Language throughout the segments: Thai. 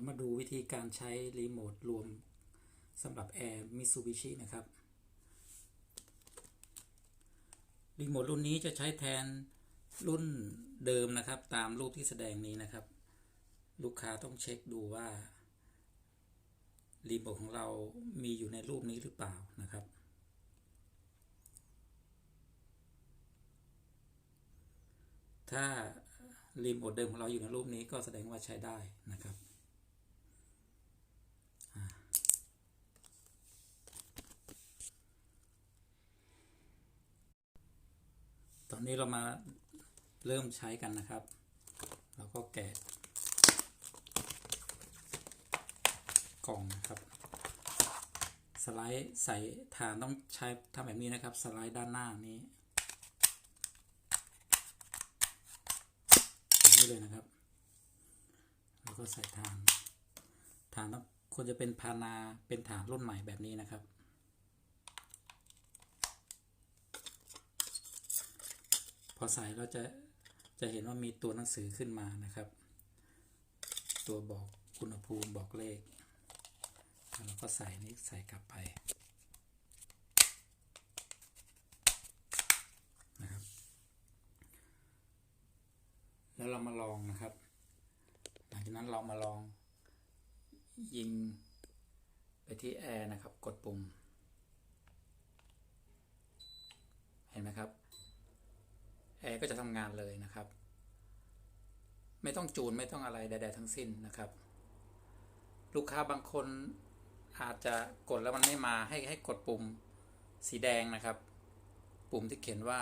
เรามาดูวิธีการใช้รีโมทรวมสำหรับแอร์มิ t ูบิชินะครับ รีโมทรุ่นนี้จะใช้แทนรุ่นเดิมนะครับ ตามรูปที่แสดงนี้นะครับ ลูกค้าต้องเช็คดูว่า รีโมทของเรามีอยู่ในรูปนี้หรือเปล่านะครับ ถ้ารีโมทเดิมของเราอยู่ในรูปนี้ก็แสดงว่าใช้ได้นะครับอ่าตอ นนี้เรามาเริ่มใช้กันนะครับเราก็แกะกล่องนะครับ สไลด์ใส่ฐานต้องใช้ทำแบบนี้นะครับ สไลด์ด้านหน้านี้แบบนี้เลยนะครับ แล้วก็ใส่ฐานฐานต้องควรจะเป็นพานาเป็นฐานรุ่นใหม่แบบนี้นะครับ อใส่เราจะจะเห็นว่ามีตัวหนังสือขึ้นมานะครับ ตัวบอกอุณหภูมิบอกเลขแล้วเราก็ใส่นี้ใส่กลับไปนะครับ แล้วเรามาลองนะครับ หลังจากนั้นเรามาลอง ยิงไปที่แอร์นะครับ กดปุ่ม เห็นไหมครับ ก็จะทำงานเลยนะครับ ไม่ต้องจูนไม่ต้องอะไรใดๆทั้งสิ้นนะครับ ลูกค้าบางคนอาจจะกดแล้วมันไม่มาให้ให้กดปุ่มสีแดงนะครับ ปุ่มที่เขียนว่า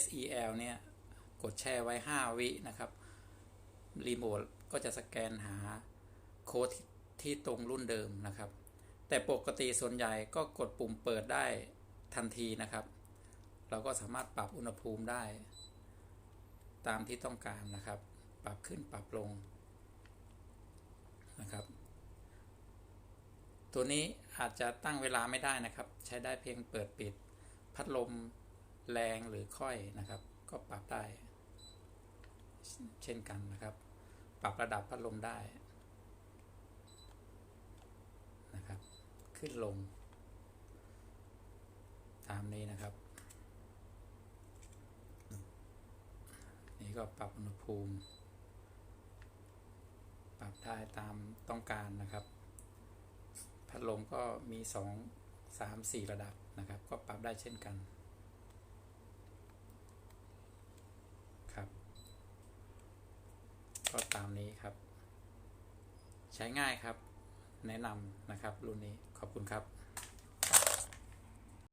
SEL เนี่ยกดแช่ไว้ 5 วินะครับรีโมทก็จะสแกนหาโค้ดที่ตรงรุ่นเดิมนะครับ แต่ปกติส่วนใหญ่ก็กดปุ่มเปิดได้ทันทีนะครับ เราก็สามารถปรับอุณหภูมิได้ ตามที่ต้องการนะครับ ปรับขึ้นปรับลงนะครับ ตัวนี้อาจจะตั้งเวลาไม่ได้นะครับ ใช้ได้เพียงเปิดปิด พัดลมแรงหรือค่อยนะครับ ก็ปรับได้ เช่นกันนะครับ ปรับระดับพัดลมได้นะครับ ขึ้นลง ตามนี้นะครับ ก็ปรับอุณหภูมิ ปรับได้ตามต้องการนะครับ พัดลมก็มีสองสามสี่ระดับนะครับ ก็ปรับได้เช่นกันครับ ก็ตามนี้ครับ ใช้ง่ายครับ แนะนำนะครับ รุ่นนี้ขอบคุณครับ